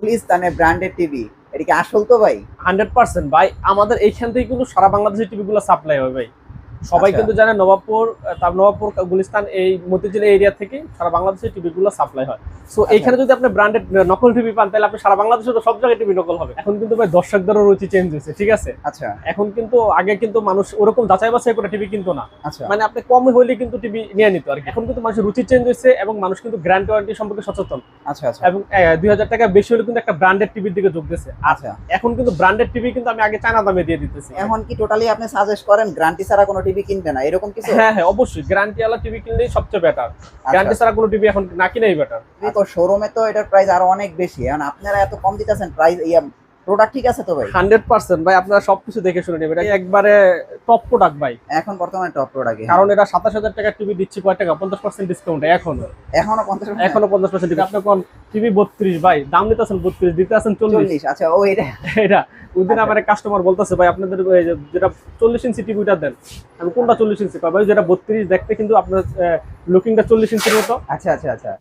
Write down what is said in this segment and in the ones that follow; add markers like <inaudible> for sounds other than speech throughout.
গুলিস্তানের branded TV এটা কি আসল তো ভাই? হান্ড্রেড পার্সেন্ট ভাই, আমাদের এইখান থেকে কিন্তু সারা বাংলাদেশের টিভিগুলো সাপ্লাই হয় ভাই। সবাই আচ্ছা। কিন্তু জানে নবাবপুর তার নবাবপুর গুলিস্তান এই মতিঝিল এরিয়া থেকে সারা বাংলাদেশের টিভিগুলো সাপ্লাই হয়। সো আচ্ছা। এইখানে যদি আপনি ব্র্যান্ডেড নকল টিভি পান তাহলে আপনি সারা বাংলাদেশে তো সব জায়গায় টিভি নকল হবে। এখন কিন্তু ভাই দর্শকদেরও রুচি চেঞ্জ হয়েছে ঠিক আছে? আচ্ছা। এখন কিন্তু আগে কিন্তু মানুষ ওরকম যাচাই বাছাই করে টিভি কিনতো না। আচ্ছা। মানে আপনি কম হইলে কিন্তু টিভি নিয়ে নিত আর কি। এখন কিন্তু মানুষের রুচি চেঞ্জ হয়েছে এবং মানুষ কিন্তু গ্র্যান্ড ওয়ারেন্টি সম্পর্কে সচেতন। আচ্ছা আচ্ছা। এবং দুই হাজার টাকা বেশি হলে কিন্তু একটা ব্র্যান্ডেড টিভির দিকে যোগ দিয়েছে। আচ্ছা। এখন কিন্তু ব্র্যান্ডেড টিভি কিন্তু আমি আগে চায়না দামে দিয়ে দিতেছি। এখন কি টোটালি আপনি সাজেস্ট করেন গ্যারান্টি ছাড়া কোনো টিভি কিনবে না এরকম কিছু? হ্যাঁ হ্যাঁ অবশ্যই। গ্যারান্টি ওয়ালা টিভি কিনলেই সবচেয়ে বেটার আচ্ছা। গ্যারান্টি ছাড়া কোনো টিভি এখন না কিনাই বেটার তো শোরুমে তো এটার প্রাইস আরও অনেক বেশি। এখন আপনারা এত কম দিতেছেন প্রাইস ইয়া প্রোডাক্ট ঠিক আছে তো ভাই? Hundred percent. ভাই আপনারা সবকিছু দেখে শুনে নেবেন। এটা একবারে টপ প্রোডাক্ট ভাই। এখন বর্তমানে টপ প্রোডাক্ট কারণ এটা সাতাশ হাজার টাকার টিভি দিচ্ছি কয় টাকা পঞ্চাশ পার্সেন্ট ডিসকাউন্ট এখনও। এখনও পঞ্চাশ এখনও পঞ্চাশ পার্সেন্ট আপনি কোন টিভি বত্রিশ ভাই দাম নিতেছেন বত্রিশ দিতে আছেন চল্লিশ। চল্লিশ আচ্ছা ও এটা। এটা। ওই দিন আচ্ছা। আমার কাস্টমার বলতেছে ভাই আপনাদের যেটা চল্লিশ ইঞ্চি টিভিটা দেন। আমি কোনটা চল্লিশ ইঞ্চি পাই ভাই যেটা বত্রিশ দেখতে কিন্তু আপনার লুকিংটা চল্লিশ ইঞ্চির মতো। আচ্ছা আচ্ছা আচ্ছা।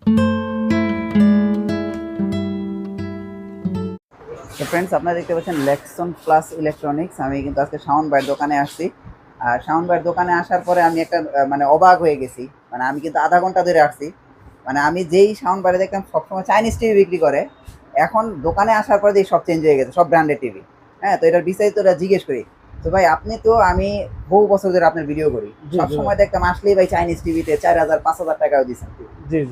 তো ফ্রেন্ডস আপনারা দেখতে পাচ্ছেন লেক্সন প্লাস ইলেকট্রনিক্স আমি কিন্তু আজকে শাওন ভাইয়ের দোকানে আসছি। আর শাওন ভাইয়ের দোকানে আসার পরে আমি একটা মানে অবাক হয়ে গেছি। মানে আমি কিন্তু আধা ঘণ্টা ধরে আসছি। মানে আমি যেই শাওন ভাইয়ে দেখতাম সবসময় চাইনিজ টিভি বিক্রি করে। এখন দোকানে আসার পরে সব চেঞ্জ হয়ে গেছে সব ব্র্যান্ডেড টিভি হ্যাঁ তো এটার বিস্তারিতটা জিজ্ঞেস করি। তো ভাই আপনি তো আমি বহু বছর ধরে আপনার ভিডিও করি। জি, সব সময় দেখতাম আসলেই ভাই চাইনিজ টিভিতে চার হাজার পাঁচ হাজার টাকাও দিচ্ছেন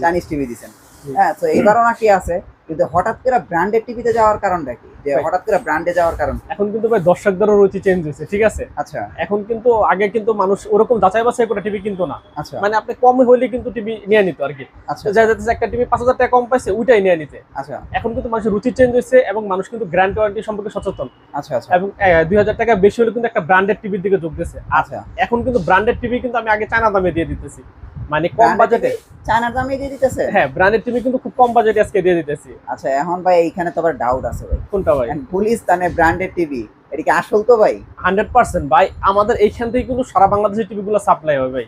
চাইনিজ টিভি দিচ্ছেন হ্যাঁ তো এবারও নাকি আছে। কিন্তু হঠাৎ করে ব্র্যান্ডেড টিভিতে যাওয়ার কারণটা কি? যে হঠাৎ করে ব্র্যান্ডে যাওয়ার কারণ এখন কিন্তু ভাই দর্শকদেরও রুচি চেঞ্জ হয়েছে ঠিক আছে? আচ্ছা। এখন কিন্তু আগে কিন্তু মানুষ ওরকম যাচাই বাছাই করে টিভি কিনতো না। আচ্ছা। মানে আপনি কম হইলে কিন্তু টিভি নিয়ে নিত আর কি। আচ্ছা। যা যাচ্ছে একটা টিভি পাঁচ হাজার টাকা কম পাইছে ওইটাই নিয়ে নিতে। আচ্ছা। এখন কিন্তু মানুষের রুচি চেঞ্জ হয়েছে এবং মানুষ কিন্তু গ্র্যান্ড ওয়ারেন্টি সম্পর্কে সচেতন। আচ্ছা আচ্ছা। এবং দুই হাজার টাকা বেশি হলে কিন্তু একটা ব্র্যান্ডেড টিভির দিকে যোগ দিয়েছে। আচ্ছা। এখন কিন্তু ব্র্যান্ডেড টিভি কিন্তু আমি আগে চায়না দামে দিয়ে দিতেছি। মানে কম বাজেটে? চায়নার দামে দিয়ে দিতেছে? হ্যাঁ ব্র্যান্ডেড টিভি কিন্তু খুব কম বাজেটে আজকে দিয়ে দিতেছি। আচ্ছা এখন ভাই এইখানে তো আবার ডাউট আছে ভাই। কোনটা ভাই? পুলিশ তানে ব্র্যান্ডেড টিভি এটা কি আসল তো ভাই? হান্ড্রেড পার্সেন্ট ভাই আমাদের এইখান থেকে কিন্তু সারা বাংলাদেশের টিভিগুলো সাপ্লাই হয় ভাই।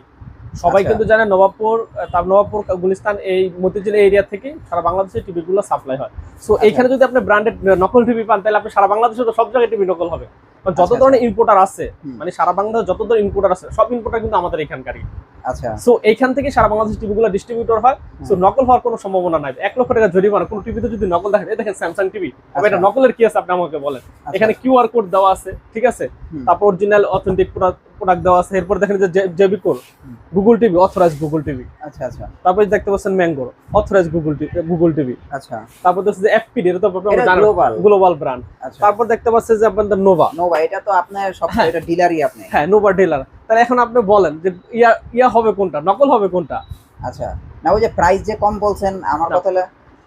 সবাই আচ্ছা। কিন্তু জানে নবাবপুর তার নবাবপুর গুলিস্তান এই মতিঝিল এরিয়া থেকে সারা বাংলাদেশের টিভিগুলো সাপ্লাই হয়। সো আচ্ছা। এইখানে যদি আপনি ব্র্যান্ডেড নকল টিভি পান তাহলে আপনি সারা বাংলাদেশে তো সব জায়গায় টিভি নকল হবে। কারণ যত আচ্ছা, ধরনের ইম্পোর্টার আছে মানে সারা বাংলাদেশে যত ধরনের ইম্পোর্টার আছে সব ইম্পোর্টার কিন্তু আমাদের এখানকারই। আচ্ছা। সো এইখান থেকে সারা বাংলাদেশ টিভিগুলো ডিস্ট্রিবিউটর হয়। সো নকল হওয়ার কোনো সম্ভাবনা নাই। এক লক্ষ টাকা জরিমানা। কোনো টিভিতে যদি নকল দেখেন দেখেন স্যামসাং টিভি এটা আচ্ছা। নকলের কি আছে আপনি আমাকে বলেন? আচ্ছা। এখানে কিউআর কোড দেওয়া আছে ঠিক আছে? তারপর অরিজিনাল অথেন্টিক প্রোডাক্ট দেওয়া আছে। এরপর দেখেন যে জেবি কোড হুম। Google TV authorise Google TV আচ্ছা আচ্ছা। তারপর দেখতে পাচ্ছেন ম্যাঙ্গোর authorise Google TV Google TV আচ্ছা। তারপর দেখছে যে এফপিডি এটা তো এটা global। গ্লোবাল ব্র্যান্ড আচ্ছা। তারপর দেখতে পাচ্ছেন যে আপনাদের নোভা নো ভাই এটা তো আপনার সব হ্যাঁ। এটা ডিলারই আপনি। হ্যাঁ নোভা ডিলার তাহলে এখন আপনি বলেন যে ইয়া ইয়া হবে কোনটা? নকল হবে কোনটা? আচ্ছা। না ওই যে প্রাইস যে কম বলছেন আমার। কথা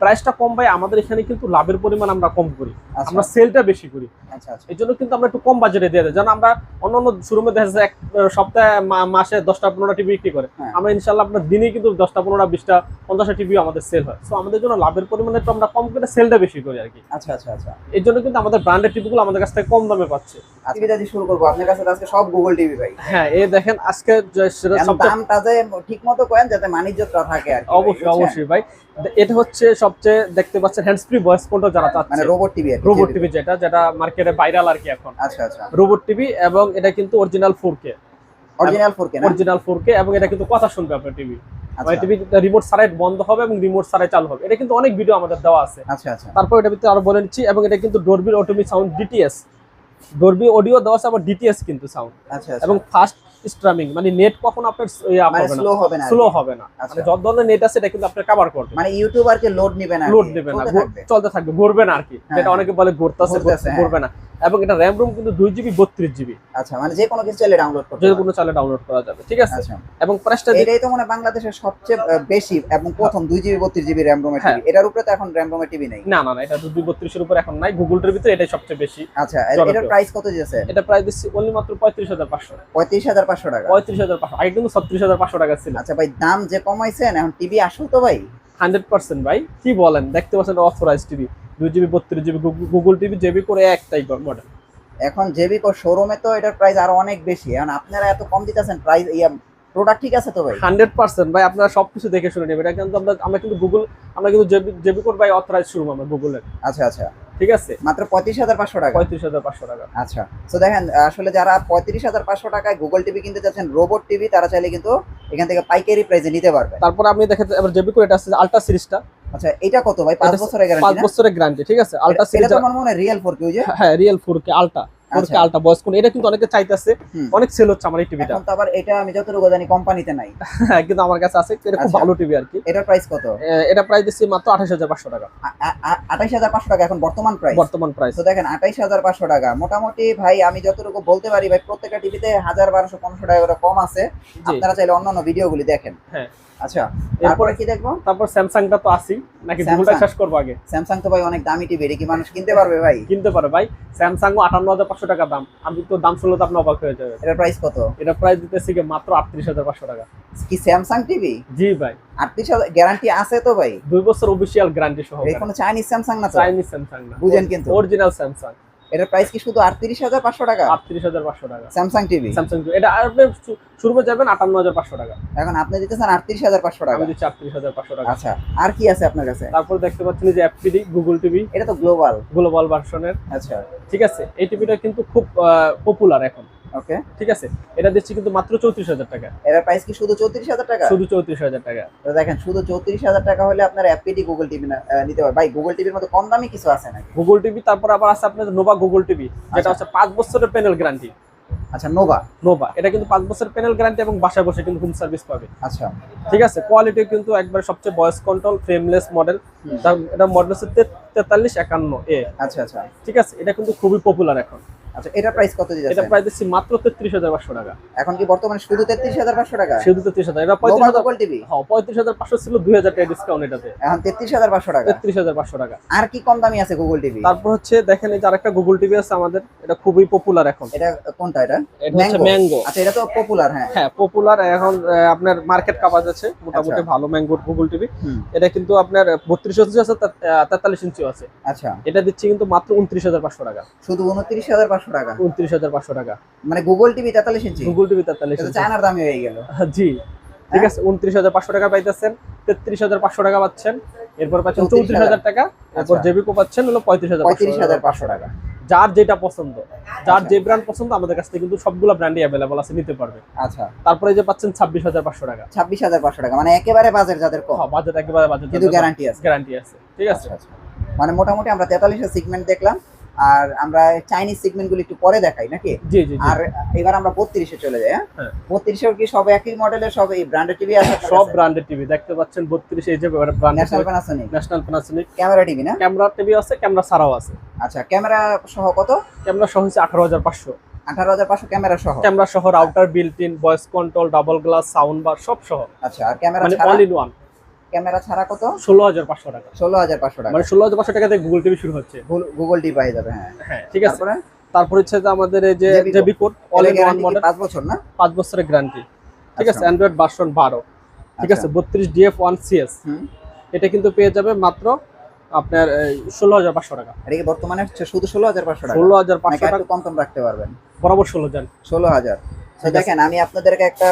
প্রাইসটা কম পাই আমাদের এখানে কিন্তু লাভের পরিমাণ আমরা কম করি। আচ্ছা। আমরা সেলটা বেশি করি। আচ্ছা আচ্ছা। এই জন্য কিন্তু আমরা একটু কম বাজেটে দিয়ে দেয় যেন আমরা অন্য অন্য শোরুমে দেখা যাচ্ছে এক সপ্তাহে মাসে দশটা পনেরোটা টিভি বিক্রি করে। হ্যাঁ। আমরা ইনশাল্লাহ আপনার দিনেই কিন্তু দশটা পনেরোটা বিশটা পঞ্চাশটা টিভি আমাদের সেল হয়। সো আমাদের জন্য লাভের পরিমাণে একটু আমরা কম করে সেলটা বেশি করি আর কি। আচ্ছা আচ্ছা আচ্ছা। এই জন্য কিন্তু আমাদের ব্র্যান্ডেড টিভিগুলো আমাদের কাছ থেকে কম দামে পাচ্ছে। টিভিটা দিয়ে শুরু করব আপনার কাছে আজকে সব গুগল টিভি ভাই। হ্যাঁ এই দেখেন আজকে দামটা যে ঠিক মতো করেন যাতে মানিজ্যতা থাকে আর অবশ্যই অবশ্যই ভাই। এটা হচ্ছে সবচেয়ে দেখতে পাচ্ছেন হ্যান্ডস ফ্রি ভয়েস কন্ট্রোল যারা মানে রোবট টিভি রোবট টিভি যেটা যেটা মার্কেটে ভাইরাল আর কি এখন। আচ্ছা আচ্ছা। রোবট টিভি এবং এটা কিন্তু অরিজিনাল ফোর কে অরিজিনাল 4K না? অরিজিনাল ফোর কে এবং এটা কিন্তু কথা শুনবে আপনার টিভি টিভি রিমোট ছাড়াই বন্ধ হবে এবং রিমোট ছাড়াই চালু হবে। এটা কিন্তু অনেক ভিডিও আমাদের দেওয়া আছে। আচ্ছা আচ্ছা। তারপর এটা ভিতরে আরও বলে নিচ্ছি এবং এটা কিন্তু Dolby Atmos sound DTS Dolby audio দেওয়া আছে আবার ডিটিএস কিন্তু সাউন্ড আচ্ছা আচ্ছা। এবং ফাস্ট স্ট্রামিং মানে নেট কখন আপনার ইয়া মানে হবে না স্লো হবে না স্লো হবে না আচ্ছা। মানে যত ধরনের নেট আছে এটা কিন্তু আপনার কভার করবে মানে ইউটিউবারকে লোড নেবে না লোড নেবে দেবে না চলতে থাকবে। ঘুরবে না আর কি যেটা হ্যাঁ। অনেকে বলে ঘুরতেছে। ঘুরবে না এবং এটা র্যাম রুম কিন্তু দুই জিবি বত্রিশ জিবি আচ্ছা মানে যে কোনো কিছু চাইলে ডাউনলোড করতে যে কোনো চালে ডাউনলোড করা যাবে ঠিক আছে? আচ্ছা। এবং প্রাইসটা এটাই তো মানে বাংলাদেশের সবচেয়ে বেশি এবং প্রথম দুই জিবি বত্রিশ জিবি র্যাম রোমের। টিভি এটার উপরে তো এখন র্যাম রোমের টিভি নেই। না না না এটা দুই বত্রিশের উপর এখন নাই। গুগলটার ভিতরে এটাই সবচেয়ে বেশি আচ্ছা। এটার প্রাইস কত দিয়েছে এটা প্রাইস দিচ্ছি অনলি মাত্র পঁয়ত্রিশ হাজার পাঁচশো। পঁয়ত্রিশ হাজার পাঁচশো টাকা। পঁয়ত্রিশ হাজার পাঁচশো। আগে কিন্তু ছত্রিশ হাজার পাঁচশো টাকা ছিল। আচ্ছা ভাই দাম যে কমাইছেন এখন টিভি আসল তো ভাই? হান্ড্রেড পার্সেন্ট ভাই কি বলেন? দেখতে পাচ্ছেন অথরাইজ টিভি দুই জিবি বত্রিশ জিবি গুগল টিভি জেবি করে একটাই মডেল এখন জেবি কো শোরুমে তো এটার প্রাইস আরও অনেক বেশি। এখন আপনারা এত কম দিতেছেন প্রাইস ইয়া প্রোডাক্ট ঠিক আছে তো ভাই? হান্ড্রেড পার্সেন্ট ভাই আপনারা সবকিছু দেখে শুনে নেবেন। এটা কিন্তু আমরা আমরা কিন্তু গুগল আমরা কিন্তু জেবি কোড বাই অথরাইজ শুরু আমরা গুগলের আচ্ছা আচ্ছা। ঠিক আছে? মাত্র পঁয়ত্রিশ হাজার পাঁচশো টাকা। পঁয়ত্রিশ হাজার পাঁচশো টাকা। আচ্ছা তো দেখেন আসলে যারা পঁয়ত্রিশ হাজার পাঁচশো টাকায় গুগল টিভি কিনতে চাচ্ছেন রোবট টিভি তারা চাইলে কিন্তু এখান থেকে পাইকারি প্রাইসে নিতে পারবে। তারপর আপনি দেখেন এবার জেবি কোড এটা আছে আলট্রা সিরিজটা আচ্ছা এটা কত ভাই? পাঁচ বছরের গ্যারান্টি বছরের গ্যারান্টি ঠিক আছে? আলট্রা সিরিজ আমার মনে হয় রিয়েল ফোর যে? হ্যাঁ real four K ultra four K আচ্ছা। আলট্রা বয়স কোন এটা কিন্তু অনেকে চাইতেছে। অনেক সেল হচ্ছে আমার এই টিভিটা এখন তো আবার এটা আমি যতটুকু জানি কোম্পানিতে নাই। <laughs> কিন্তু আমার কাছে আছে এটা খুব আচ্ছা। ভালো টিভি আর কি। এটার প্রাইস কত? এটা প্রাইস দিচ্ছি মাত্র আঠাশ হাজার পাঁচশো টাকা। আঠাইশ হাজার পাঁচশো টাকা এখন বর্তমান প্রাইস বর্তমান প্রাইস তো দেখেন আঠাইশ হাজার পাঁচশো টাকা। মোটামুটি ভাই আমি যতটুকু বলতে পারি ভাই প্রত্যেকটা টিভিতে হাজার বারোশো পনেরোশো টাকা করে কম আছে। আপনারা চাইলে অন্যান্য ভিডিওগুলি দেখেন। হ্যাঁ। আচ্ছা এরপরে কি দেখব? তারপর স্যামসাংটা তো আসি নাকি। গুগলটা শেষ করব আগে? স্যামসাং তো ভাই অনেক দামি টিভি এটা কি মানুষ কিনতে পারবে ভাই? কিনতে পারে ভাই স্যামসাংও আটান্ন হাজার পাঁচশো টাকা দাম। আমি তো দাম শুনলে তো আপনি অবাক হয়ে যাবে এটার প্রাইস কত? এটা প্রাইস দিতেছি মাত্র আটত্রিশ হাজার পাঁচশো টাকা। কি স্যামসাং টিভি? জি ভাই। আটত্রিশ হাজার গ্যারান্টি আছে তো ভাই? দুই বছর অফিসিয়াল গ্যারান্টি সহ কোনো চাইনিজ স্যামসাং না চাইনিজ স্যামসাং না। বুঝেন কিন্তু। অরিজিনাল স্যামসাং এটার প্রাইস কি শুধু আটত্রিশ হাজার পাঁচশো টাকা? আটত্রিশ হাজার পাঁচশো টাকা। স্যামসাং টিভি স্যামসাং এটা আর আপনি শুরু করে যাবেন আটান্ন হাজার পাঁচশো টাকা। এখন আপনি দিতেছেন আটত্রিশ হাজার পাঁচশো টাকা। আমি দিচ্ছি আটত্রিশ হাজার পাঁচশো টাকা। আচ্ছা আর কি আছে আপনার কাছে? তারপর দেখতে পাচ্ছেন যে এফপিডি গুগল টিভি এটা তো গ্লোবাল গ্লোবাল ভার্সনের আচ্ছা। ঠিক আছে এই টিভিটা কিন্তু খুব পপুলার এখন। ওকে ঠিক আছে? এটা দিচ্ছি কিন্তু মাত্র চৌত্রিশ হাজার টাকা। এটার প্রাইস কি শুধু চৌত্রিশ হাজার টাকা? শুধু চৌত্রিশ হাজার টাকা। দেখেন শুধু চৌত্রিশ হাজার টাকা হলে আপনার অ্যাপিডি গুগল টিভি নিতে পারবে ভাই গুগল টিভির মতো কম দামি কিছু আছে নাকি? গুগল টিভি তারপর আবার আছে আপনার নোভা গুগল টিভি যেটা আচ্ছা। হচ্ছে পাঁচ বছরের প্যানেল গ্যারান্টি আচ্ছা নোভা নোভা এটা কিন্তু পাঁচ বছরের প্যানেল গ্যারান্টি এবং বাসায় বসে কিন্তু হোম সার্ভিস পাবে। আচ্ছা। ঠিক আছে? কোয়ালিটি কিন্তু একবার সবচেয়ে ভয়েস কন্ট্রোল ফ্রেমলেস মডেল। এটা মডেল হচ্ছে তেতাল্লিশ একান্ন এ আচ্ছা আচ্ছা। ঠিক আছে? এটা কিন্তু খুবই পপুলার এখন। আচ্ছা এটার প্রাইস কত এটা দিতেছে প্রায় দিচ্ছি মাত্র তেত্রিশ হাজার পাঁচশো টাকা। এখন কি বর্তমানে শুধু তেত্রিশ হাজার পাঁচশো টাকা? শুধু তেত্রিশ হাজার এটা পঁয়ত্রিশ নোভা হাজার গুগল টিভি হ্যাঁ পঁয়ত্রিশ হাজার পাঁচশো ছিল দুই হাজার টাকা ডিসকাউন্ট এটাতে। এখন তেত্রিশ হাজার পাঁচশো টাকা। তেত্রিশ হাজার পাঁচশো টাকা। আর কি কম দামি আছে গুগল টিভি তারপর হচ্ছে দেখেন এই যে আরেকটা গুগল টিভি আছে আমাদের এটা খুবই পপুলার এখন। এটা কোনটা এটা? এটা হচ্ছে ম্যাঙ্গো আচ্ছা এটা তো পপুলার হ্যাঁ। হ্যাঁ পপুলার এখন আপনার মার্কেট কাভার আছে মোটামুটি আচ্ছা। ভালো ম্যাঙ্গোর গুগল টিভি এটা কিন্তু আপনার বত্রিশ ইঞ্চি আছে তে- আহ, তেতাল্লিশ ইঞ্চি আছে। আচ্ছা। এটা দিচ্ছি কিন্তু মাত্র উনত্রিশ হাজার পাঁচশো টাকা। শুধু উনত্রিশ হাজার পাঁচশো টাকা। উনত্রিশ হাজার পাঁচশো টাকা। মানে গুগল টিভি তেতাল্লিশ ইঞ্চি গুগল টিভি তেতাল্লিশ চায়নার দামি হয়ে গেল। জি। ঠিক আছে উনত্রিশ হাজার পাঁচশো টাকা পাইতেছেন তেত্রিশ হাজার পাঁচশো টাকা পাচ্ছেন এরপর পাচ্ছেন চৌত্রিশ হাজার টাকা এরপর আচ্ছা। জেবিকো পাচ্ছেন হলো পঁয়ত্রিশ হাজার পঁয়ত্রিশ হাজার পাঁচশো টাকা। যার যেটা পছন্দ যার আচ্ছা। যে ব্র্যান্ড পছন্দ আমাদের কাছ থেকে কিন্তু সবগুলো ব্র্যান্ডই অ্যাভেলেবল আছে নিতে পারবে। আচ্ছা। তারপরে যে পাচ্ছেন ছাব্বিশ হাজার পাঁচশো টাকা। ছাব্বিশ হাজার পাঁচশো টাকা মানে একেবারে বাজেট যাদের কম। বাজেট একেবারে বাজেট কিন্তু গ্যারান্টি আছে। গ্যারান্টি আছে ঠিক আছে। আচ্ছা, আচ্ছা। মানে মোটামুটি আমরা তেতাল্লিশের সিগমেন্ট দেখলাম আর আমরা চাইনিজ সিগমেন্টগুলো একটু পরে দেখাই নাকি? জি জি জি। আর এবার আমরা বত্রিশে চলে যাই হ্যাঁ? হ্যাঁ। বত্রিশেও কি সব একই মডেলের সব এই ব্র্যান্ডেড টিভি আছে সব ব্র্যান্ডের টিভি দেখতে পাচ্ছেন বত্রিশ এই যে national Panasonic national Panasonic camera TV না? ক্যামেরা টিভি আছে ক্যামেরা ছাড়াও আছে। আচ্ছা ক্যামেরা সহ কত? ক্যামেরা সহ হচ্ছে আঠারো হাজার পাঁচশো। আঠারো হাজার পাঁচশো ক্যামেরা সহ? ক্যামেরা সহ router built in voice control double glass sound bar সব সহ। আচ্ছা আর ক্যামেরা মানে অল ইন ওয়ান ক্যামেরা ছাড়া কত? ষোলো হাজার পাঁচশো টাকা। ষোলো হাজার পাঁচশো টাকা। মানে ষোলো হাজার পাঁচশো টাকাতে গুগল টিভি শুরু হচ্ছে। গুগল টিভি পাই যাবে হ্যাঁ। হ্যাঁ ঠিক আছে। তারপর? হচ্ছে যে আমাদের এই যে। JB code all in one model পাঁচ বছর না? পাঁচ বছরের গ্যারান্টি ঠিক আছে আচ্ছা। অ্যান্ড্রয়েড ভার্সন বারো। ঠিক আচ্ছা। আছে বত্রিশ ডিএফ ওয়ান সিএস হুম। এটা কিন্তু পেয়ে যাবে মাত্র আপনার ষোলো হাজার পাঁচশো টাকা। এটা কি বর্তমানে হচ্ছে শুধু ষোলো হাজার পাঁচশো টাকা? ষোলো হাজার নাকি পাঁচশো টাকা। একটু কম কম রাখতে পারবেন? বরাবর ষোলো যান ষোলো হাজার। তো ঠিক আছে। দেখেন আমি আপনাদেরকে একটা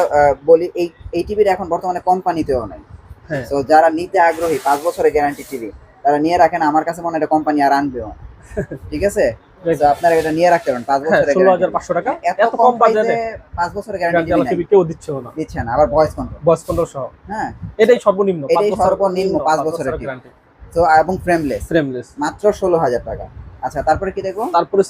বলি এই এই টিভির এখন বর্তমানে কোম্পানিতেও নাই। তো যারা নিতে আগ্রহী পাঁচ বছরের গ্যারান্টি টিভি তারা নিয়ে রাখেন আমার কাছে মনে হয় কোম্পানি আর আনবেও। <laughs> ঠিক আছে? আপনারা এটা নিয়ে রাখতে পারেন পাঁচ হ্যাঁ বছরের ষোলো টাকা এত কম বাজেটে পাঁচ বছরের গ্যারান্টি গ্যারান্টি টিভি কেউ দিচ্ছেও না। আবার ভয়েস কন্ট্রোল বয়স কন্ট্রোল সহ। হ্যাঁ। এটাই সর্বনিম্ন এটাই সর্বনিম্ন পাঁচ বছরের। গ্যারান্টি তো এবং ফ্রেমলেস ফ্রেমলেস মাত্র ষোলো হাজার টাকা। আচ্ছা তারপরে কি দেখব? তারপরে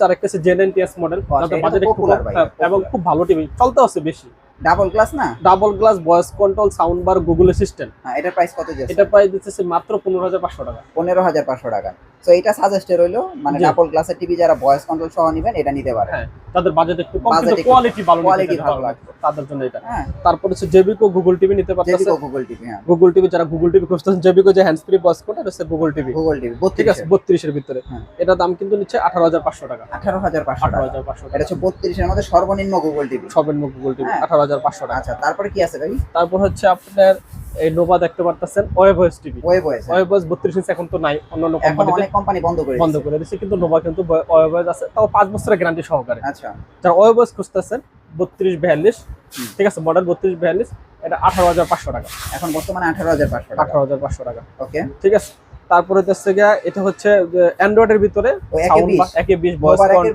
জেন মডেল বাজেট একটু কম, ভাই, হ্যাঁ, popular। এবং খুব ভালো টিভি চলতে আছে বেশি। ডাবল গ্লাস না? Double glass voice control sound bar Google assistant হ্যাঁ এটা প্রাইস কত যাচ্ছে এটা প্রাইস দিতেছে মাত্র পনেরো হাজার পাঁচশো টাকা। পনেরো হাজার পাঁচশো টাকা। তো এটা সাজেস্টেড রইল মানে জি। ডাবল গ্লাসের টিভি যারা ভয়েস কন্ট্রোল সহ নেবেন এটা নিতে পারে হ্যাঁ তাদের বাজেট একটু কম কিন্তু কোয়ালিটি ভালো quality ভালো লাগবে। তাদের জন্য এটা। তারপর হচ্ছে জেবিকো গুগল টিভি নিতে পারতেছে। জেবিকো গুগল টিভি হ্যাঁ। গুগল টিভি যারা গুগল টিভি খুঁজতেছেন জেবিকো যে হ্যান্ডস ফ্রি বস কোড এটা হচ্ছে গুগল টিভি গুগল টিভি ঠিক আছে? বত্রিশের। ভিতরে। হ্যাঁ। এটা দাম কিন্তু নিচ্ছে আঠারো হাজার পাঁচশো টাকা। আঠারো হাজার পাঁচশো আঠারো টাকা হাজার পাঁচশো এটা টাকা হচ্ছে বত্রিশের মধ্যে সর্বনিম্ন গুগল টিভি সবের গুগল টিভি হ্যাঁ। আঠারো হাজার পাঁচশো টাকা। আচ্ছা তারপরে কি আছে ভাই? তারপর হচ্ছে আপনার এই নোভা দেখতে পারতেছেন ওয়েব ভয়েস টিভি ওয়েব ওয়েস ওয়েব ভয়েস বত্রিশ ইঞ্চ এখন তো নাই অন্যান্য কোম্পানি কোম্পানিতে অনেক কোম্পানি বন্ধ করে বন্ধ করে দিচ্ছে কিন্তু নোভা কিন্তু ওয়েব আছে তাও পাঁচ বছরের গ্যারান্টি সহকারে। আচ্ছা। যারা ওয়েব খুঁজতেছেন বত্রিশ বিয়াল্লিশ হুম। ঠিক আছে মডেল বত্রিশ বিয়াল্লিশ এটা আঠারো হাজার পাঁচশো টাকা। এখন বর্তমানে আঠারো হাজার পাঁচশো টাকা। আঠারো হাজার পাঁচশো টাকা। ওকে ঠিক আছে। তারপরে হচ্ছে এটা হচ্ছে ভিতরে একে ভয়েস একের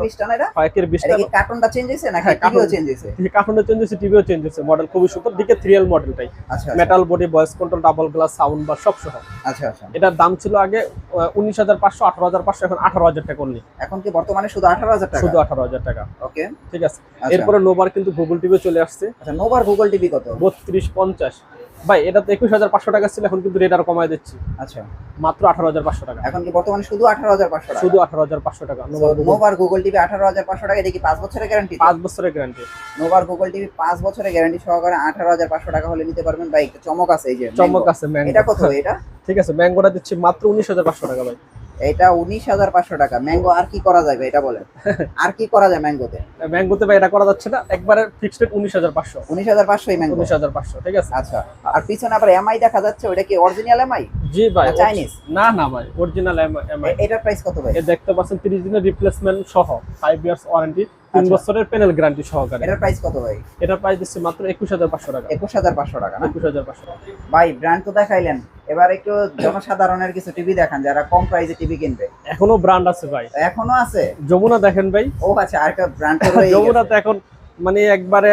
একের বিশটা এটা? কি কার্টুনটা চেঞ্জ হয়েছে নাকি হ্যাঁ, টিভিও চেঞ্জ হয়েছে? কার্টুনের চেঞ্জ হয়েছে টিভিও চেঞ্জ হয়েছে। মডেল খুবই সুন্দর দিকে মডেলটাই। Metal body voice control double glass sound bar সব সহ। আচ্ছা আচ্ছা। এটার দাম ছিল আগে উনিশ হাজার পাঁচশো আঠারো হাজার পাঁচশো এখন আঠারো হাজার টাকা করলি এখন কি বর্তমানে শুধু আঠারো হাজার টাকা? শুধু আঠারো হাজার টাকা। ওকে। ঠিক আছে। আচ্ছা। এরপরে নোবার কিন্তু গুগল টিভি চলে আসছে। আচ্ছা গুগল টিভি কত? বত্রিশ পঞ্চাশ। ভাই এটা তো একুশ হাজার পাঁচশো টাকা ছিল এখন কিন্তু রেট আর কমায় দিচ্ছি। আচ্ছা। মাত্র আঠারো হাজার পাঁচশো টাকা। এখন কি বর্তমানে শুধু আঠারো হাজার পাঁচশো টাকা? শুধু আঠারো হাজার পাঁচশো টাকা নোভার গুগল টিভি আঠারো হাজার পাঁচশো টাকা দেখি কি পাঁচ বছরের গ্যারান্টি পাঁচ বছরের গ্যারান্টি নোভার গুগল টিভি পাঁচ বছরের গ্যারান্টি সহকারে আঠারো হাজার পাঁচশো টাকা হলে নিতে পারবেন। ভাই চমক আছে এই যে চমক আছে ম্যাঙ্গো এটা কত এটা? ঠিক আছে ম্যাঙ্গোটা দিচ্ছি মাত্র উনিশ হাজার পাঁচশো টাকা ভাই। এটা উনিশ হাজার পাঁচশো টাকা। ম্যাঙ্গো আর কি করা যাবে এটা বলেন। <laughs> আর কি করা যায় ম্যাঙ্গোতে? ম্যাঙ্গোতে ভাই এটা করা যাচ্ছে না একবারে ফিক্সড রেট উনিশ হাজার পাঁচশো। উনিশ হাজার পাঁচশো ম্যাঙ্গো। উনিশ হাজার পাঁচশো ঠিক আছে? আচ্ছা আর পিছনে আবার এমআই দেখা যাচ্ছে ওটা কি অরিজিনাল এমআই জি ভাই চাইনিজ না না ভাই অরিজিনাল এমআই এটার প্রাইস কত ভাই? দেখতে পাচ্ছেন তিরিশ দিনের রিপ্লেসমেন্ট সহ ফাইভ ইয়ার্স ওয়ারেন্টি তিন আচ্ছা। বছরের প্যানেল গ্যারান্টি সহকারে। এটার প্রাইস কত ভাই? এটার প্রাইস দিচ্ছে মাত্র একুশ হাজার পাঁচশো টাকা। একুশ হাজার পাঁচশো টাকা একুশ হাজার পাঁচশো টাকা। ভাই ব্র্যান্ড তো দেখাইলেন। এবার একটু জনসাধারণের কিছু টিভি দেখান যারা কম প্রাইসে টিভি কিনবে। এখনও ব্র্যান্ড আছে ভাই। এখনও আছে? যমুনা দেখেন ভাই। ও আচ্ছা আরেকটা ব্র্যান্ড যমুনা তো <laughs> এখন মানে একবারে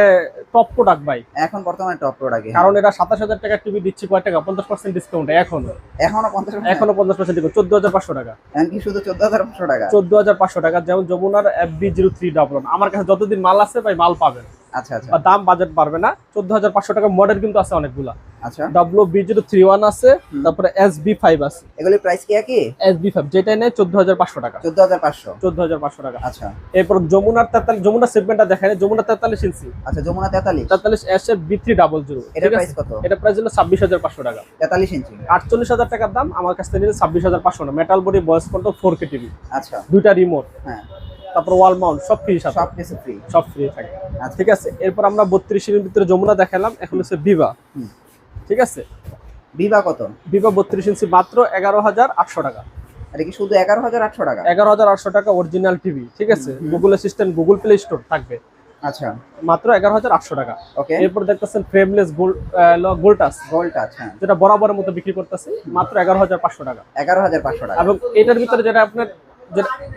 টপ প্রোডাক্ট ভাই। এখন বর্তমানে টপ প্রোডাক্ট কারণ এটা সাতাশ হাজার টাকা টিভি দিচ্ছি কয় টাকা? পঞ্চাশ পার্সেন্ট ডিসকাউন্ট এখন। এখনও পঞ্চাশ এখনও পঞ্চাশ পার্সেন্ট ডিসকাউন্ট চোদ্দ হাজার পাঁচশো টাকা। কি শুধু চোদ্দ হাজার পাঁচশো টাকা? চোদ্দ হাজার পাঁচশো টাকা যেমন যমুনার F B zero three double আমার কাছে যতদিন মাল আছে ভাই মাল পাবেন। আচ্ছা আচ্ছা। দাম বাজেট পারবে না। চোদ্দ হাজার পাঁচশো টাকা মডেল কিন্তু আছে অনেকগুলা। আচ্ছা। W B zero three one আছে তারপরে এস বি ফাইভ আছে। এগুলি প্রাইস কি একই? এস বি ফাইভ যেটা নেয় চোদ্দ হাজার পাঁচশো টাকা। চোদ্দ হাজার পাঁচশো। চোদ্দ হাজার পাঁচশো টাকা। আচ্ছা। এরপর যমুনার তেতাল্লিশ যমুনার সেগমেন্টটা দেখেন যমুনার তেতাল্লিশ ইঞ্চি। আচ্ছা যমুনা তেতাল্লিশ। তেতাল্লিশ এস এর বি থ্রি ডাবল জিরো এটার প্রাইস কত? এটা প্রাইস হলো ছাব্বিশ হাজার পাঁচশো টাকা। তেতাল্লিশ ইঞ্চি। আটচল্লিশ হাজার টাকার দাম আমার কাছ থেকে নিলে ছাব্বিশ হাজার পাঁচশো না metal body voice control four K TV আচ্ছা। দুইটা রিমোট হ্যাঁ। তারপর ওয়াল মাউন্ট সব ফ্রি সব কিছু ফ্রি সব ফ্রি থাকে। ঠিক আছে। এরপর আমরা বত্রিশ এর ভিতরে যমুনা দেখালাম এখন হচ্ছে বিভা। ঠিক আছে? বিভা কত? বিভা বত্রিশ ইঞ্চি মাত্র এগারো হাজার আটশো টাকা। এটা কি শুধু এগারো হাজার আটশো টাকা? এগারো হাজার আটশো টাকা অরিজিনাল টিভি ঠিক আছে। Google assistant Google Play Store থাকবে। আচ্ছা। মাত্র এগারো হাজার আটশো টাকা। ওকে এরপর দেখতেছেন ফ্রেমলেস গোল্ড গোল্টাস গোল্ড টাচ হ্যাঁ। যেটা বরাবরের মতো বিক্রি করতেছি মাত্র এগারো হাজার পাঁচশো টাকা। এগারো হাজার পাঁচশো টাকা। এবং এটার ভিতরে যেটা আপনার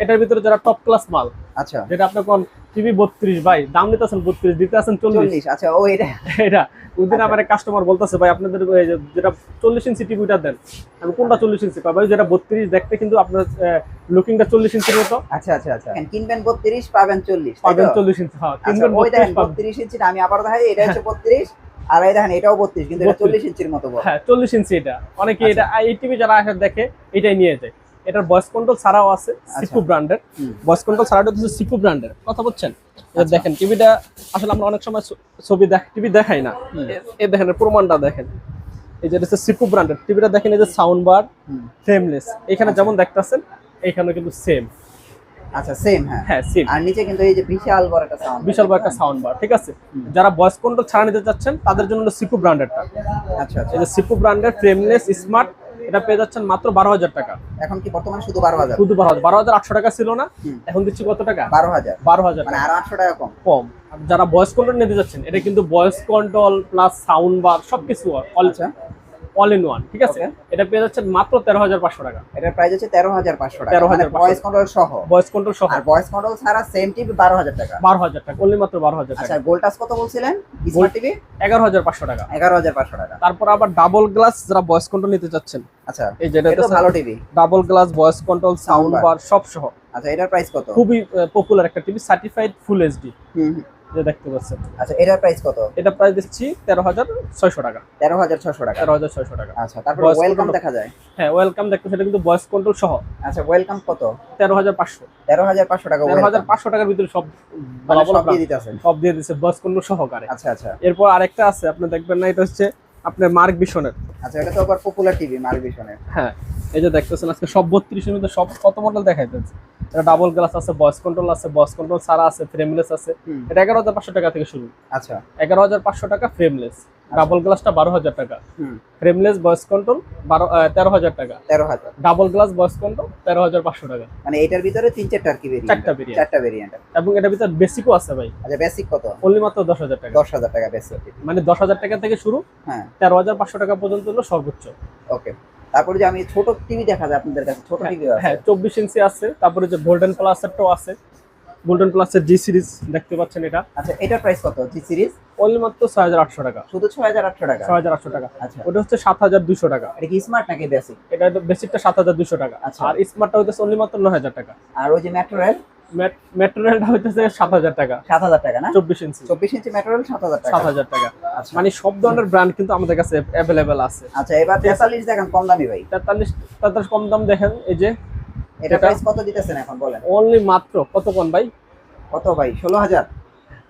এটার ভিতরে যারা টপ ক্লাস মাল আচ্ছা। যেটা আপনার কোন টিভি বত্রিশ ভাই। দাম নিতেছেন বত্রিশ দিতে আছেন চল্লিশ। আচ্ছা ও এটা এটা। ওই দিন আচ্ছা। আমার কাস্টমার বলতেছে ভাই আপনাদের যেটা চল্লিশ ইঞ্চি টিভিটা দেন আমি কোনটা চল্লিশ ইঞ্চি ভাই যেটা বত্রিশ দেখতে কিন্তু আপনার লুকিংটা চল্লিশ ইঞ্চির মতো। আচ্ছা আচ্ছা আচ্ছা। কিনবেন বত্রিশ পাবেন চল্লিশ পাবেন? চল্লিশ ইঞ্চি হ্যাঁ আচ্ছা কিনবেন বত্রিশ ইঞ্চিটা আমি আবার দেখাই এটা হচ্ছে বত্রিশ আর এই দেখেন এটাও বত্রিশ কিন্তু এটা চল্লিশ ইঞ্চির মতো হ্যাঁ চল্লিশ ইঞ্চি এটা। অনেকে আচ্ছা। এটা এই টিভি যারা আসে দেখে এটাই নিয়ে যায়। এটার ভয়েস কন্ট্রোল ছাড়াও আছে সিকু ব্র্যান্ডের। ভয়েস কন্ট্রোল ছাড়াটা হচ্ছে সিকু ব্র্যান্ডের কথা বলছেন? এটা আচ্ছা। দেখেন টিভিটা আসলে আমরা অনেক সময় ছবি দেখ টিভি দেখাই না। হুম। এ- এ দেখেন প্রমাণটা দেখেন। এই যে এটা হচ্ছে সিকু ব্র্যান্ডের টিভিটা দেখেন এই যে সাউন্ড বার ফ্রেমলেস এখানে যেমন দেখতেছেন এখানে কিন্তু সেম আচ্ছা সেম হ্যাঁ। হ্যাঁ সেম আর নিচে কিন্তু এই যে বিশাল বড় একটা সাউন্ড বিশাল বড় একটা সাউন্ড বার ঠিক আছে? যারা ভয়েস কন্ট্রোল ছাড়া নিতে চাচ্ছেন তাদের জন্য হলো সিকু ব্র্যান্ডেরটা আচ্ছা আচ্ছা। এই যে সিকু ব্র্যান্ডের ফ্রেমলেস স্মার্ট এটা পেয়ে যাচ্ছেন মাত্র বারো হাজার টাকা। এখন কি বর্তমানে শুধু বারো হাজার? শুধু বারো হাজার। বারো হাজার আটশো টাকা ছিল না এখন দিচ্ছি কত টাকা? বারো হাজার। বারো হাজার মানে আর আটশো টাকা কম। কম। যারা ভয়েস কন্ট্রোল নিতে যাচ্ছেন এটা কিন্তু voice control plus sound bar সবকিছু আছে আচ্ছা অল ইন ওয়ান ঠিক আছে? এটা পেয়ে যাচ্ছেন মাত্র তেরো হাজার পাঁচশো টাকা। এটার প্রাইস হচ্ছে তেরো হাজার পাঁচশো টাকা। 13,500 মানে ভয়েস কন্ট্রোল সহ। ভয়েস কন্ট্রোল সহ। আর ভয়েস কন্ট্রোল ছাড়া সেম টিভি বারো হাজার টাকা। বারো হাজার টাকা অনলি মাত্র বারো হাজার আচ্ছা টাচ কত বলছিলেন? স্মার্ট টিভি এগারো হাজার পাঁচশো টাকা। এগারো হাজার পাঁচশো টাকা। তারপর আবার ডাবল গ্লাস যারা ভয়েস কন্ট্রোল নিতে চাচ্ছেন আচ্ছা এই যেটা এটা ভালো TV double glass voice control sound. Bar সব সহ আচ্ছা এটার প্রাইস কত? খুবই পপুলার একটা টিভি সার্টিফাইড ফুল এইচডি হুম। যে দেখতে পাচ্ছেন। আচ্ছা এটার প্রাইস কত? এটা প্রাইস দিচ্ছি তেরো হাজার ছয়শো টাকা। তেরো হাজার ছশো টাকা। তেরো হাজার ছয়শো টাকা। আচ্ছা তারপর ওয়েলকাম দেখা যায়? হ্যাঁ ওয়েলকাম দেখতে সেটা কিন্তু ভয়েস কন্ট্রোল সহ। আচ্ছা ওয়েলকাম কত? তেরো হাজার পাঁচশো। তেরো হাজার পাঁচশো টাকা তেরো হাজার। পাঁচশো টাকার ভিতরে সব মানে সব দিয়ে দিতে আছেন সব দিয়ে দিচ্ছে ভয়েস কন্ট্রোল সহকারে আচ্ছা আচ্ছা। এরপর আরেকটা আছে আপনি দেখবেন না এটা হচ্ছে আপনার মার্ক বিশনের আচ্ছা এটা তো আবার পপুলার টিভি মার্ভিশনের হ্যাঁ। এই যে দেখতেছেন আজকে সব বত্রিশের মধ্যে সব কত মডেল দেখাইতেছে? এটা ডাবল গ্লাস আছে ভয়েস কন্ট্রোল আছে বয়স কন্ট্রোল ছাড়া আছে ফ্রেমলেস আছে। এটা এগারো হাজার পাঁচশো টাকা থেকে শুরু। আচ্ছা। এগারো হাজার পাঁচশো টাকা ফ্রেমলেস ডাবল গ্লাসটা বারো হাজার টাকা। ফ্রেমলেস বয়স কন্ট্রোল বারো তেরো হাজার টাকা। তেরো হাজার। ডাবল গ্লাস বয়স কন্ট্রোল তেরো হাজার পাঁচশো টাকা। মানে এটার ভিতরে তিন চারটা আর কি চারটা ভেরিয়েন্ট চারটা ভেরিয়েন্ট এবং এটার ভিতরে বেসিকও আছে ভাই। আচ্ছা বেসিক কত? অনলি মাত্র দশ হাজার টাকা। দশ হাজার টাকা বেসিক মানে দশ হাজার টাকা থেকে শুরু হ্যাঁ। তেরো হাজার পাঁচশো টাকা পর্যন্ত হলো সর্বোচ্চ। ওকে তারপরে যে আমি ছোট টিভি দেখা যায় আপনাদের কাছে ছোট টিভি আছে। হ্যাঁ চব্বিশ ইঞ্চি আছে তারপরে যে গোল্ডেন প্লাসেরটাও আছে। গোল্ডেন প্লাসের জি সিরিজ দেখতে পাচ্ছেন এটা। আচ্ছা এটার প্রাইস কত? জি সিরিজ অনলি মাত্র ছয় হাজার আটশো টাকা। শুধু ছয় হাজার আটশো টাকা? ছয় হাজার আটশো টাকা। আচ্ছা। ওটা হচ্ছে সাত হাজার দুশো টাকা। এটা কি স্মার্ট নাকি বেসিক এটা বেসিকটা সাত হাজার দুশো টাকা। আচ্ছা। আর স্মার্টটা হইতেছে অনলি মাত্র নয় হাজার টাকা। আর ওই যে মেট্রোরেল মেটেরিয়ালটা হইতেছে সাত হাজার টাকা। সাত হাজার টাকা না? চব্বিশ ইঞ্চি। চব্বিশ ইঞ্চি মেট্রোরেল সাত হাজার টাকা। সাত হাজার টাকা। আচ্ছা। মানে সব ধরনের ব্র্যান্ড কিন্তু আমাদের কাছে অ্যাভেলেবেল আছে। আচ্ছা এবার তেতাল্লিশ দেখেন কম দামি ভাই। তেতাল্লিশ তেতাল্লিশ কম দাম দেখেন এই যে এটা প্রাইস কত দিতেছেন এখন বলেন? অনলি মাত্র কত কোন ভাই? কত ভাই? ষোলো হাজার।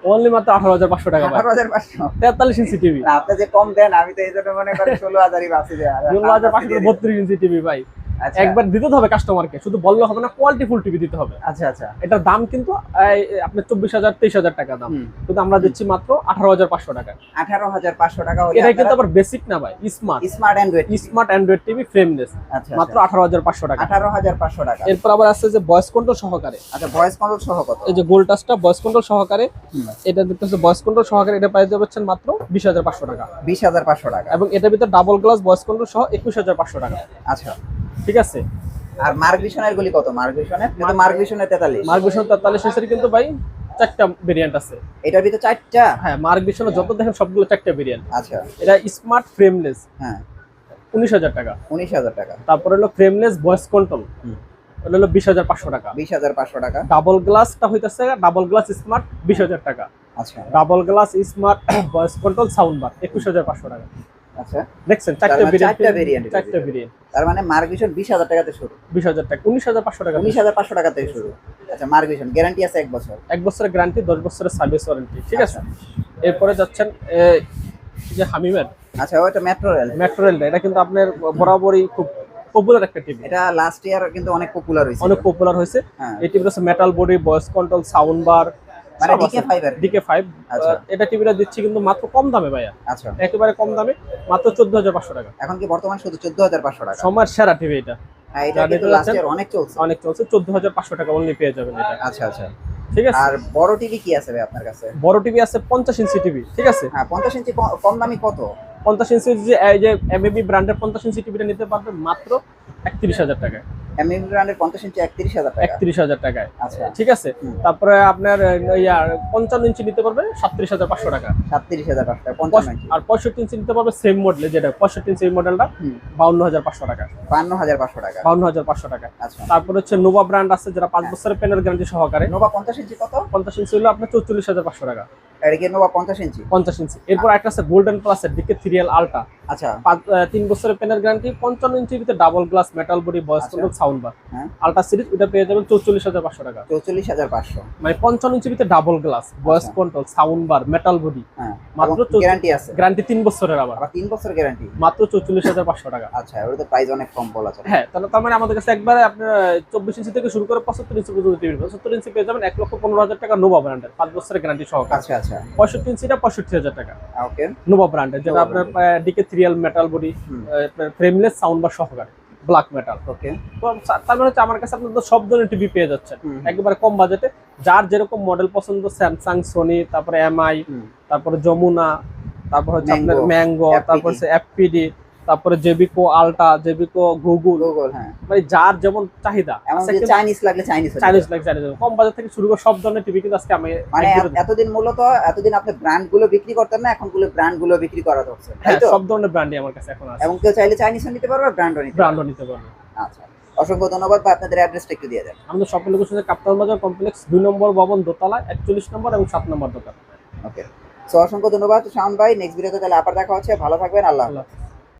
অনলি মাত্র আঠারো হাজার পাঁচশো টাকা আঠারো হাজার পাঁচশো। তেতাল্লিশ ইঞ্চি টিভি না, আপনি যে কম দেন আমি তো এই জন্য মনে করি ষোলো হাজারই বাঁচি যে আর- ষোলো হাজার পাঁচশো বত্রিশ ইঞ্চি টিভি ভাই। একবার দিতে হবে কাস্টমারকে শুধু বললে হবে না কোয়ালিটি ফুল টিভি দিতে হবে। আচ্ছা আচ্ছা। এটার দাম কিন্তু আপনার চব্বিশ হাজার তেইশ হাজার টাকা দাম। কিন্তু আমরা দিচ্ছি মাত্র আঠারো হাজার পাঁচশো টাকা। আঠারো হাজার পাঁচশো টাকা এটা কিন্তু আবার বেসিক না ভাই smart smart Android smart Android TV frameless আচ্ছা মাত্র আঠারো হাজার পাঁচশো টাকা। আঠারো হাজার পাঁচশো টাকা। এরপর আবার আছে যে ভয়েস কন্ট্রোল সহকারে। আচ্ছা ভয়েস কন্ট্রোল সহ কত? এই যে গোল টাচটা ভয়েস কন্ট্রোল সহকারে। এটা দেখতেছে ভয়েস কন্ট্রোল সহকারে এটা প্রাইস পাচ্ছেন মাত্র বিশ হাজার পাঁচশো টাকা। বিশ হাজার পাঁচশো টাকা। এবং এটার ভিতরে ডাবল গ্লাস ভয়েস কন্ট্রোল সহ একুশ হাজার পাঁচশো টাকা। আচ্ছা। ঠিক আছে? আর মার্ক ভিশনের গুলি কত? মার্ক ভিশনের কিন্তু তেতাল্লিশ। মার্ক ভিশন তেতাল্লিশ ইঞ্চের কিন্তু ভাই চারটা ভেরিয়েন্ট আছে। এটার ভিতরে চারটা? হ্যাঁ মার্ক ভিশনে যত দেখেন সবগুলো চারটা ভেরিয়েন্ট আচ্ছা। এটা স্মার্ট ফ্রেমলেস হ্যাঁ। উনিশ হাজার টাকা। উনিশ হাজার টাকা। তারপরে হলো ফ্রেমলেস ভয়েস কন্ট্রোল। ওটা হলো বিশ হাজার পাঁচশো টাকা। বিশ হাজার পাঁচশো টাকা। ডাবল গ্লাসটা হইতেছে ডাবল গ্লাস স্মার্ট বিশ হাজার টাকা। আচ্ছা। Double glass smart voice control sound bar একুশ হাজার পাঁচশো টাকা। আচ্ছা। দেখছেন চারটা মানে ভেরিয়েন্ট চারটা variant চারটা ভেরিয়েন্ট তার মানে টাকাতে শুরু। বিশ হাজার টাকা উনিশ হাজার পাঁচশো টাকা উনিশ হাজার পাঁচশো টাকা শুরু। আচ্ছা গ্যারান্টি আছে এক বছর? বছরের গ্যারান্টি দশ বছরের সার্ভিস ওয়ারেন্টি ঠিক আছে? আচ্ছা। এরপরে যাচ্ছেন যে হামিমের। আচ্ছা ওটা মেট্রো রেল মেট্রো রেলটা এটা কিন্তু আপনার বরাবরই খুব পপুলার একটা টিভি এটা লাস্ট ইয়ার কিন্তু অনেক পপুলার হয়েছে অনেক পপুলার হয়েছে। হ্যাঁ। এই টিভিটা হচ্ছে metal body voice control sound bar মানে ডিকে ফাইবার ডিকে ফাইভ আচ্ছা। এটা টিভিটা দিচ্ছি কিন্তু মাত্র কম দামে ভাইয়া। আচ্ছা। একেবারে কম দামে মাত্র চোদ্দ হাজার পাঁচশো টাকা। এখন কি বর্তমান শুধু চোদ্দ হাজার পাঁচশো টাকা? সময়ের সেরা টিভি এটা। হ্যাঁ এটা কিন্তু লাস্ট ইয়ার অনেক চলছে। অনেক চলছে চোদ্দ হাজার পাঁচশো টাকা অনলি পেয়ে যাবেন এটা। আচ্ছা আচ্ছা। ঠিক আছে? আর বড় টিভি কি আছে ভাই আপনার কাছে? বড় টিভি আছে পঞ্চাশ ইঞ্চি টিভি ঠিক আছে? হ্যাঁ পঞ্চাশ ইঞ্চি কম দামি কত? পঞ্চাশ ইঞ্চি যে এই যে এমএবি ব্র্যান্ডের পঞ্চাশ ইঞ্চি টিভিটা নিতে পারবেন মাত্র একত্রিশ হাজার টাকায়। এমএম ব্র্যান্ডের ইঞ্চি টাকা। টাকায়। আচ্ছা। ঠিক আছে? তারপরে আপনার ইয়ার ইঞ্চি নিতে পারবে টাকা। টাকা ইঞ্চি আর ইঞ্চি নিতে পারবে সেম মডেলে যেটা ইঞ্চি মডেলটা টাকা। টাকা। টাকা। আচ্ছা। তারপর হচ্ছে নোভা ব্র্যান্ড আছে যেটা বছরের পেনের গ্যারান্টি সহকারে। নোভা পঞ্চাশ ইঞ্চি কত? পঞ্চাশ ইঞ্চি হলো আপনার চৌচল্লিশ হাজার পাঁচশো টাকা। ইঞ্চি পঞ্চাশ ইঞ্চি এরপর একটা আছে গোল্ডেন প্লাসের দিকে থ্রিয়াল আলটা আচ্ছা। তিন বছরের পেনের গ্যারান্টি পঞ্চান্ন ইঞ্চির ভিতরে double glass metal body. Control sound bar. হ্যাঁ। আলটা সিরিজ ওটা পেয়ে যাবেন চৌচল্লিশ হাজার পাঁচশো টাকা। চৌচল্লিশ হাজার পাঁচশো। মানে পঞ্চান্ন ইঞ্চির ভিতরে double glass voice. Control sound bar metal body মাত্র গ্যারান্টি আছে। গ্যারান্টি তিন বছরের আবার। তিন বছর গ্যারান্টি মাত্র চৌচল্লিশ হাজার পাঁচশো টাকা। আচ্ছা ওটা তো প্রাইস অনেক কম বলা যায় হ্যাঁ তাহলে তার মানে আমাদের কাছে একবারে আপনার চব্বিশ ইঞ্চি থেকে শুরু করে পঁচাত্তর ইঞ্চি পর্যন্ত টিভি পঁচাত্তর ইঞ্চি পেয়ে যাবেন এক লক্ষ পনেরো হাজার টাকা নোভা ব্র্যান্ডের পাঁচ বছরের গ্যারান্টি সহকারে। আচ্ছা আচ্ছা। পঁয়ষট্টি ইঞ্চিটা পঁয়ষট্টি হাজার টাকা। ওকে। নোভা ব্র্যান্ডের যেটা আপনার DK থ্রিয়াল metal body. Frameless sound bar সহকারে। ব্ল্যাক মেটাল ওকে তো তার মানে হচ্ছে আমার কাছে আপনাদের সব ধরনের টিভি পেয়ে যাচ্ছেন। একেবারে কম বাজেটে যার যেরকম মডেল পছন্দ স্যামসাং সোনি তারপরে এমআই। তারপরে যমুনা তারপর হচ্ছে আপনার ম্যাঙ্গো তারপর হচ্ছে এফপিডি তারপরে জেবিকো আলটা জেবিকো গুগল। গুগল হ্যাঁ। মানে যার যেমন চাহিদা চাইনিজ লাগলে চাইনিজ চাইনিজ কম বাজার থেকে শুরু করে সব ধরনের টিভি কিন্তু আজকে আমি মানে এতদিন মূলত এতদিন আপনি ব্র্যান্ডগুলো বিক্রি করতেন না এখনগুলো ব্র্যান্ডগুলো বিক্রি করা হচ্ছে হ্যাঁ সব ধরনের ব্র্যান্ডই আমার কাছে এখন আছে। এবং কেউ চাইলে চাইনিজও নিতে পারবে ব্র্যান্ডও নিতে ব্র্যান্ডও নিতে পারবে। আচ্ছা অসংখ্য ধন্যবাদ বা আপনাদের অ্যাড্রেসটা একটু দিয়ে দেন। আমাদের শপিং লোকেশন কাপ্তান বাজার কমপ্লেক্স দুই নম্বর ভবন দোতলা একচল্লিশ নম্বর এবং সাত নম্বর দোকান। ওকে সো অসংখ্য ধন্যবাদ শাওন ভাই নেক্সট ভিডিওতে তাহলে আবার দেখা হচ্ছে। ভালো থাকবেন আল্লাহ আল্লাহ।